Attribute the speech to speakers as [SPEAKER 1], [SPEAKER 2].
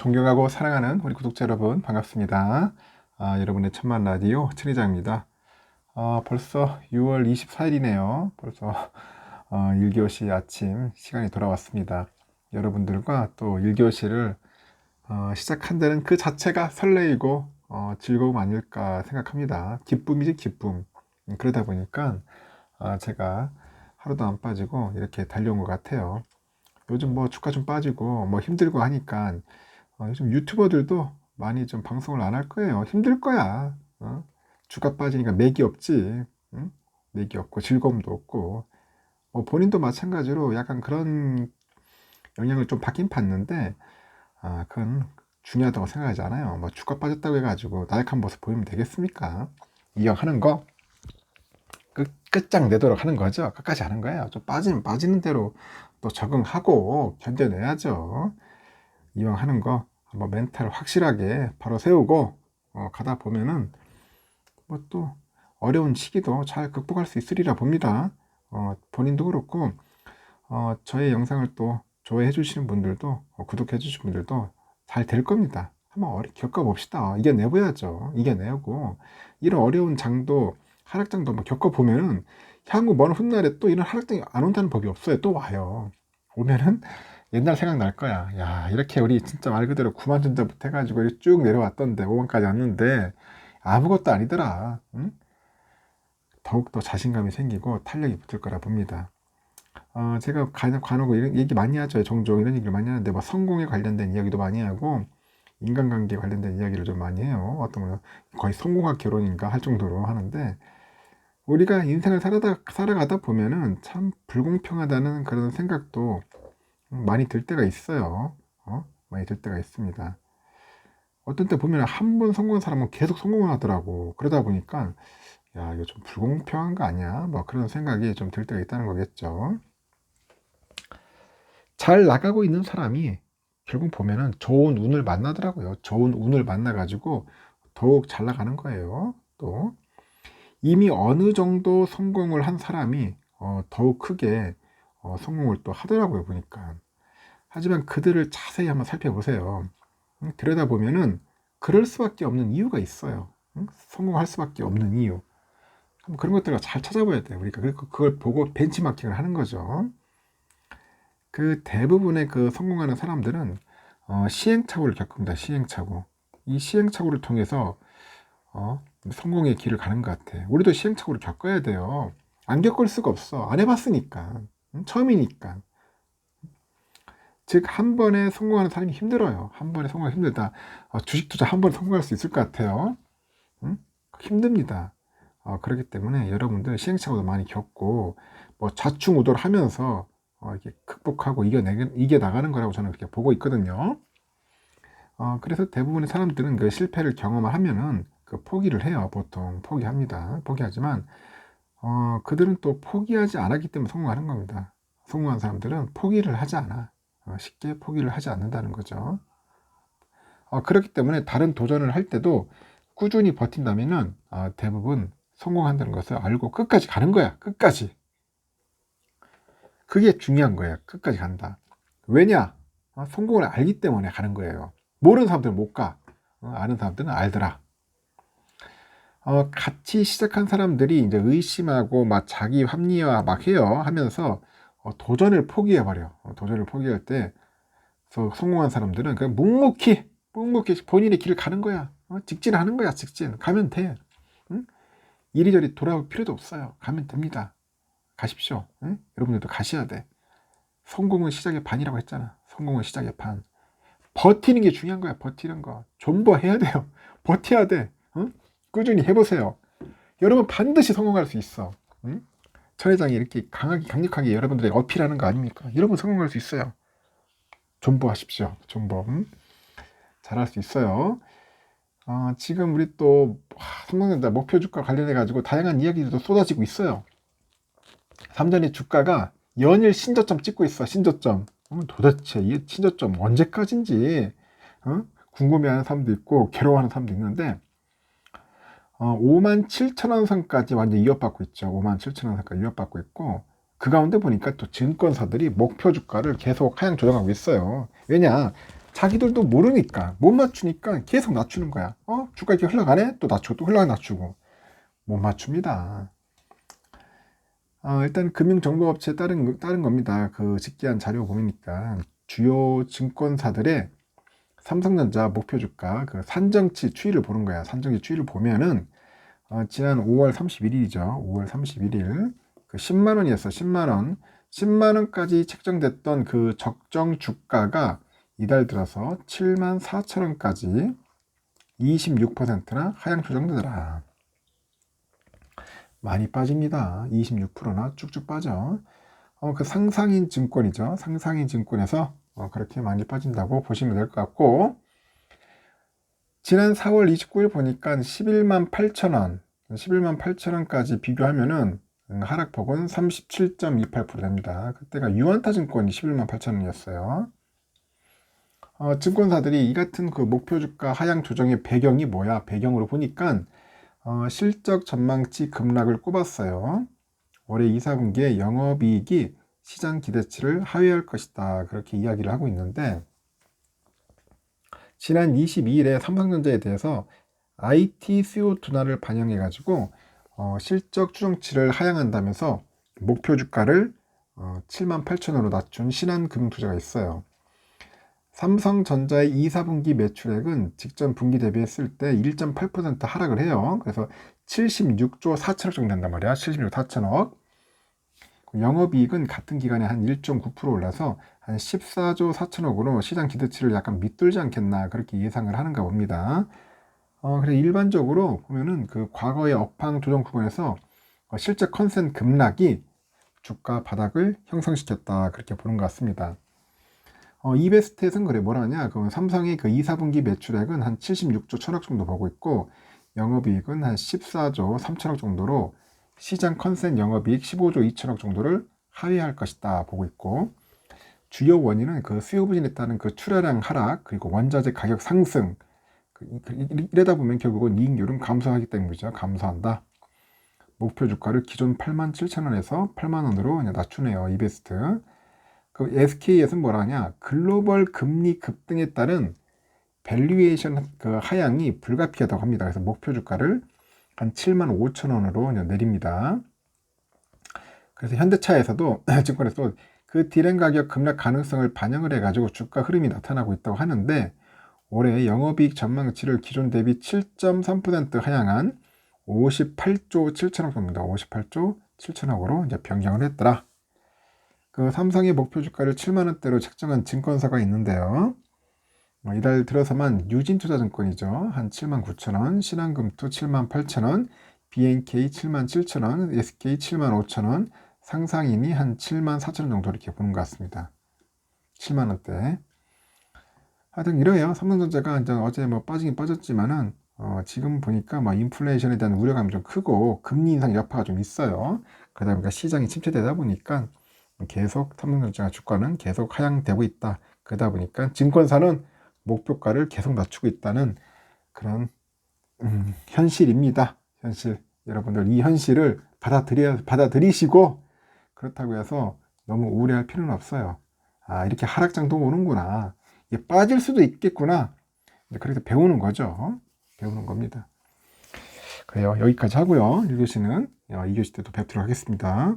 [SPEAKER 1] 존경하고 사랑하는 우리 구독자 여러분 반갑습니다. 아, 여러분의 천만 라디오 천희장입니다. 아, 벌써 6월 24일이네요. 벌써 어, 1교시 아침 시간이 돌아왔습니다. 여러분들과 또 1교시를 어, 시작한다는 그 자체가 설레이고 어, 즐거움 아닐까 생각합니다. 기쁨이지 기쁨. 음, 그러다 보니까 아, 제가 하루도 안 빠지고 이렇게 달려온 것 같아요. 요즘 뭐 주가 좀 빠지고 뭐 힘들고 하니까 어, 요즘 유튜버들도 많이 좀 방송을 안 할 거예요. 힘들 거야. 어? 주가 빠지니까 맥이 없지. 응? 맥이 없고 즐거움도 없고. 뭐 본인도 마찬가지로 약간 그런 영향을 좀 받긴 받는데, 아, 그건 중요하다고 생각하지 않아요. 뭐 주가 빠졌다고 해가지고 나약한 모습 보이면 되겠습니까? 이왕하는 거 끝, 끝장 내도록 하는 거죠. 끝까지 하는 거예요. 좀 빠지면 빠지는 대로 또 적응하고 견뎌내야죠. 이왕 하는 거 한번 멘탈 확실하게 바로 세우고 어, 가다 보면은 뭐 또 어려운 시기도 잘 극복할 수 있으리라 봅니다. 어, 본인도 그렇고 어, 저의 영상을 또 좋아해 주시는 분들도 어, 구독해 주시는 분들도 잘 될 겁니다. 한번 어리, 겪어봅시다. 이겨내봐야죠. 이겨내고 이런 어려운 장도 하락장도 한번 겪어보면은 향후 먼 훗날에 또 이런 하락장이 안 온다는 법이 없어요. 또 와요. 오면은 옛날 생각 날 거야. 야, 이렇게 우리 진짜 말 그대로 9만 전자부터 해가지고 쭉 내려왔던데, 5만까지 왔는데, 아무것도 아니더라. 응? 더욱더 자신감이 생기고 탄력이 붙을 거라 봅니다. 어, 제가 간, 간혹 이런 얘기 많이 하죠. 종종 이런 얘기를 많이 하는데, 뭐 성공에 관련된 이야기도 많이 하고, 인간관계에 관련된 이야기를 좀 많이 해요. 어떤 거 거의 성공학 결혼인가 할 정도로 하는데, 우리가 인생을 살아다, 살아가다 보면은 참 불공평하다는 그런 생각도 많이 들 때가 있어요. 어? 많이 들 때가 있습니다. 어떤 때 보면 한 번 성공한 사람은 계속 성공을 하더라고. 그러다 보니까, 야, 이거 좀 불공평한 거 아니야? 뭐 그런 생각이 좀 들 때가 있다는 거겠죠. 잘 나가고 있는 사람이 결국 보면은 좋은 운을 만나더라고요. 좋은 운을 만나가지고 더욱 잘 나가는 거예요. 또, 이미 어느 정도 성공을 한 사람이 어, 더욱 크게 어, 성공을 또 하더라고요 보니까 하지만 그들을 자세히 한번 살펴보세요 응? 들여다보면은 그럴 수밖에 없는 이유가 있어요 응? 성공할 수밖에 없는 이유 그런 것들을 잘 찾아봐야 돼요 그리고 그걸 보고 벤치마킹을 하는 거죠 그 대부분의 그 성공하는 사람들은 어, 시행착오를 겪습니다 시행착오 이 시행착오를 통해서 어, 성공의 길을 가는 것 같아. 우리도 시행착오를 겪어야 돼요. 안 겪을 수가 없어. 안 해봤으니까. 응? 처음이니까. 즉, 한 번에 성공하는 사람이 힘들어요. 한 번에 성공하기 힘들다. 어, 주식 투자 한 번에 성공할 수 있을 것 같아요. 응? 힘듭니다. 어, 그렇기 때문에 여러분들 시행착오도 많이 겪고, 뭐 좌충우돌 하면서 어, 이렇게 극복하고 이겨내, 이겨나가는 거라고 저는 그렇게 보고 있거든요. 어, 그래서 대부분의 사람들은 그 실패를 경험을 하면은 그 포기를 해요. 보통 포기합니다. 포기하지만 어, 그들은 또 포기하지 않았기 때문에 성공하는 겁니다. 성공한 사람들은 포기를 하지 않아. 어, 쉽게 포기를 하지 않는다는 거죠. 어, 그렇기 때문에 다른 도전을 할 때도 꾸준히 버틴다면은 어, 대부분 성공한다는 것을 알고 끝까지 가는 거야. 끝까지. 그게 중요한 거예요. 끝까지 간다. 왜냐? 어, 성공을 알기 때문에 가는 거예요. 모르는 사람들은 못 가. 어, 아는 사람들은 알더라. 어, 같이 시작한 사람들이 이제 의심하고 막 자기 합리화 막 해요 하면서 어, 도전을 포기해버려. 어, 도전을 포기할 때 성공한 사람들은 그냥 묵묵히 묵묵히 본인의 길을 가는 거야. 어, 직진하는 거야 직진. 가면 돼. 응? 이리저리 돌아올 필요도 없어요. 가면 됩니다. 가십시오. 응? 여러분들도 가셔야 돼. 성공은 시작의 반이라고 했잖아. 성공은 시작의 반. 버티는 게 중요한 거야. 버티는 거. 존버해야 돼요. 버텨야 돼. 응? 꾸준히 해보세요. 여러분 반드시 성공할 수 있어. 응? 천 회장이 이렇게 강하게 강력하게 여러분들에게 어필하는 거 아닙니까? 여러분 성공할 수 있어요. 존버하십시오. 존버. 응? 잘할 수 있어요. 어, 지금 우리 또 성공된다 목표 주가 관련해 가지고 다양한 이야기들도 쏟아지고 있어요. 삼전의 주가가 연일 신저점 찍고 있어. 신저점. 어, 도대체 이 신저점 언제까지인지 어? 궁금해하는 사람도 있고 괴로워하는 사람도 있는데 어, 5만 7천 원 선까지 완전 이어받고 있죠. 5만 7천 원 선까지 이어받고 있고 그 가운데 보니까 또 증권사들이 목표 주가를 계속 하향 조정하고 있어요. 왜냐 자기들도 모르니까 못 맞추니까 계속 낮추는 거야. 어 주가 이렇게 흘러가네 또 낮추고 또 흘러가 낮추고 못 맞춥니다. 어, 일단 금융정보업체에 따른 따른 겁니다. 그 직기한 자료 보니까 주요 증권사들의 삼성전자 목표 주가 그 산정치 추이를 보는 거야. 산정치 추이를 보면은 어, 지난 5월 31일이죠. 5월 31일 그 10만 원이었어. 10만 원. 10만 원까지 책정됐던 그 적정 주가가 이달 들어서 7만 4천 원까지 26%나 하향 조정되더라. 많이 빠집니다. 26%나 쭉쭉 빠져. 어, 그 상상인 증권이죠. 상상인 증권에서 어, 그렇게 많이 빠진다고 보시면 될 것 같고, 지난 4월 29일 보니까 11만 8천 원, 11만 8천 원까지 비교하면은 음, 하락폭은 37.28% 됩니다. 그때가 유한타 증권이 11만 8천 원이었어요. 어, 증권사들이 이 같은 그 목표 주가 하향 조정의 배경이 뭐야? 배경으로 보니까 어, 실적 전망치 급락을 꼽았어요. 올해 2, 4분기에 영업이익이 시장 기대치를 하회할 것이다. 그렇게 이야기를 하고 있는데 지난 22일에 삼성전자에 대해서 IT 수요 둔화를 반영해 가지고 어, 실적 추정치를 하향한다면서 목표 주가를 어, 7만 8천원으로 낮춘 신한금융투자가 있어요. 삼성전자의 2, 4분기 매출액은 직전 분기 대비했을 때 1.8% 하락을 해요. 그래서 76조 4천억 정도 된단 말이야. 76조 4천억. 영업이익은 같은 기간에 한 1.9% 올라서 한 14조 4천억으로 시장 기대치를 약간 밑돌지 않겠나 그렇게 예상을 하는가 봅니다. 어, 그래 일반적으로 보면은 그 과거의 업황 조정 구간에서 어, 실제 컨센 급락이 주가 바닥을 형성시켰다 그렇게 보는 것 같습니다. 어, 이베스트에서는 그래 뭐라 하냐 그럼 삼성의 그 2, 4분기 매출액은 한 76조 천억 정도 보고 있고 영업이익은 한 14조 3천억 정도로 시장 컨센 영업이익 15조 2천억 정도를 하회할 것이다 보고 있고 주요 원인은 그 수요 부진에 따른 그 출하량 하락 그리고 원자재 가격 상승 그, 이러다 보면 결국은 이익률은 감소하기 때문이죠. 감소한다. 목표 주가를 기존 8만 7천 원에서 8만 원으로 낮추네요 이베스트. 그 SK에서는 뭐라 하냐? 글로벌 금리 급등에 따른 밸류에이션 그 하향이 불가피하다고 합니다. 그래서 목표 주가를 한 7만 5천 원으로 내립니다. 그래서 현대차에서도 증권에서도 그 디램 가격 급락 가능성을 반영을 해가지고 주가 흐름이 나타나고 있다고 하는데 올해 영업이익 전망치를 기존 대비 7.3% 하향한 58조 7천억 정도입니다. 58조 7천억으로 이제 변경을 했더라. 그 삼성의 목표 주가를 7만 원대로 책정한 증권사가 있는데요. 뭐 이달 들어서만 유진투자증권이죠. 한 7만 9천 원, 신한금투 7만 8천 원, BNK 7만 7천 원, SK 7만 5천 원, 상상인이 한 7만 4천 원 정도 이렇게 보는 것 같습니다. 7만 원대. 하여튼 이래요. 삼성전자가 어제 뭐 빠지긴 빠졌지만은 어 지금 보니까 뭐 인플레이션에 대한 우려감이 좀 크고 금리 인상 여파가 좀 있어요. 그러다 보니까 시장이 침체되다 보니까 계속 삼성전자 주가는 계속 하향되고 있다. 그러다 보니까 증권사는 목표가를 계속 낮추고 있다는 그런 음, 현실입니다. 현실. 여러분들 이 현실을 받아들여 받아들이시고 그렇다고 해서 너무 우울해할 필요는 없어요. 아 이렇게 하락장도 오는구나. 이게 빠질 수도 있겠구나. 그렇게 배우는 거죠. 배우는 겁니다. 그래요. 여기까지 하고요. 1교시는 2교시 어, 때도 뵙도록 하겠습니다.